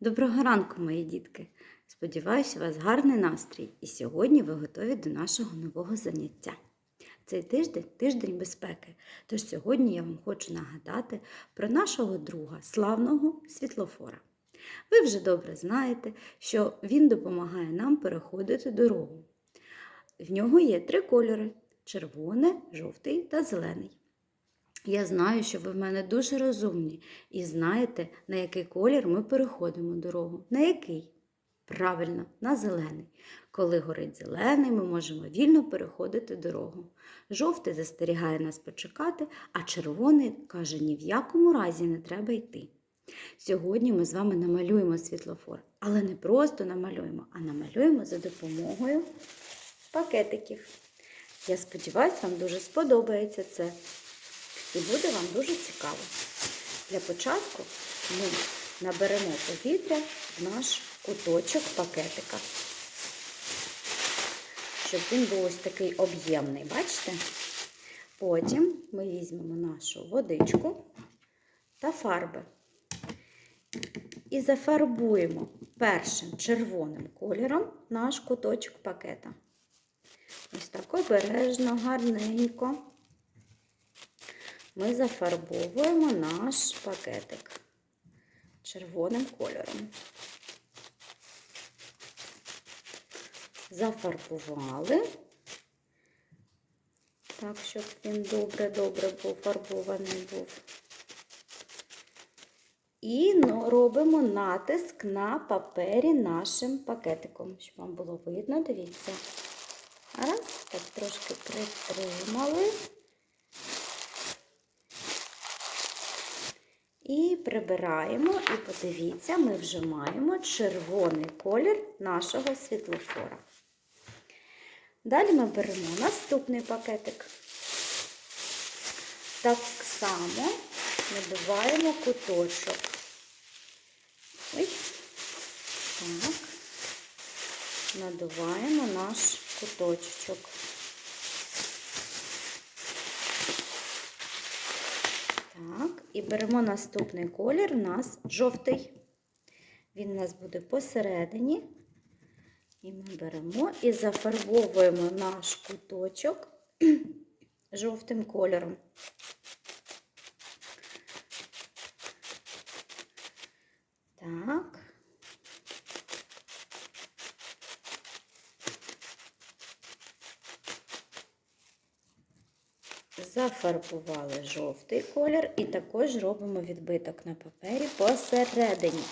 Доброго ранку, мої дітки! Сподіваюся, у вас гарний настрій, і сьогодні ви готові до нашого нового заняття. Цей тиждень тиждень безпеки. Тож сьогодні я вам хочу нагадати про нашого друга, славного світлофора. Ви вже добре знаєте, що він допомагає нам переходити дорогу. В нього є три кольори: червоний, жовтий та зелений. Я знаю, що ви в мене дуже розумні і знаєте, на який колір ми переходимо дорогу. На який? Правильно, на зелений. Коли горить зелений, ми можемо вільно переходити дорогу. Жовтий застерігає нас почекати, а червоний каже, ні в якому разі не треба йти. Сьогодні ми з вами намалюємо світлофор, але не просто намалюємо, а намалюємо за допомогою пакетиків. Я сподіваюся, вам дуже сподобається це і буде вам дуже цікаво. Для початку ми наберемо повітря в наш куточок пакетика, щоб він був ось такий об'ємний, бачите? Потім ми візьмемо нашу водичку та фарби і зафарбуємо першим червоним кольором наш куточок пакета. Ось так обережно, гарненько ми зафарбовуємо наш пакетик червоним кольором. Зафарбували, так, щоб він добре-добре був фарбований був. І робимо натиск на папері нашим пакетиком, щоб вам було видно, дивіться. Раз, так трошки притримали. І прибираємо, і подивіться, ми вже маємо червоний колір нашого світлофора. Далі ми беремо наступний пакетик. Так само набиваємо куточок. Ой, так, надуваємо наш куточок. Так, і беремо наступний колір, у нас жовтий. Він у нас буде посередині. І ми беремо і зафарбовуємо наш куточок жовтим кольором. Так. Зафарбували жовтий колір і також робимо відбиток на папері посередині.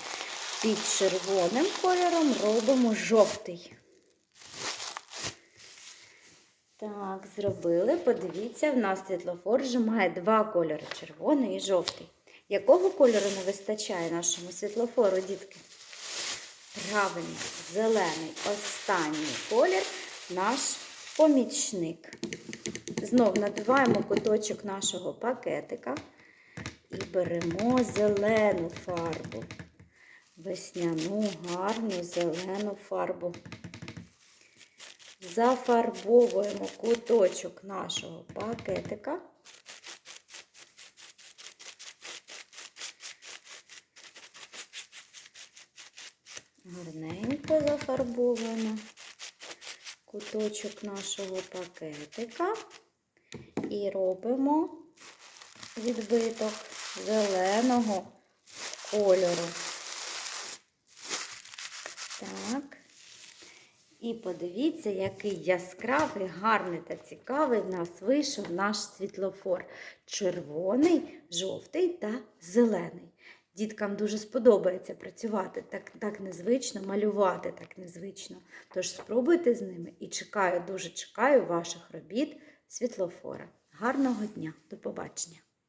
Під червоним кольором робимо жовтий. Так, зробили. Подивіться, в нас світлофор вже має два кольори червоний і жовтий. Якого кольору не вистачає нашому світлофору, дітки? Правильно, зелений останній колір наш помічник. Знов надуваємо куточок нашого пакетика і беремо зелену фарбу. Весняну, гарну зелену фарбу. Зафарбовуємо куточок нашого пакетика. Гарненько зафарбовуємо куточок нашого пакетика і робимо відбиток зеленого кольору. Так. І подивіться, який яскравий, гарний та цікавий в нас вийшов наш світлофор. Червоний, жовтий та зелений. Діткам дуже сподобається працювати так, так незвично, малювати так незвично. Тож спробуйте з ними і чекаю, дуже чекаю ваших робіт світлофора. Гарного дня, до побачення!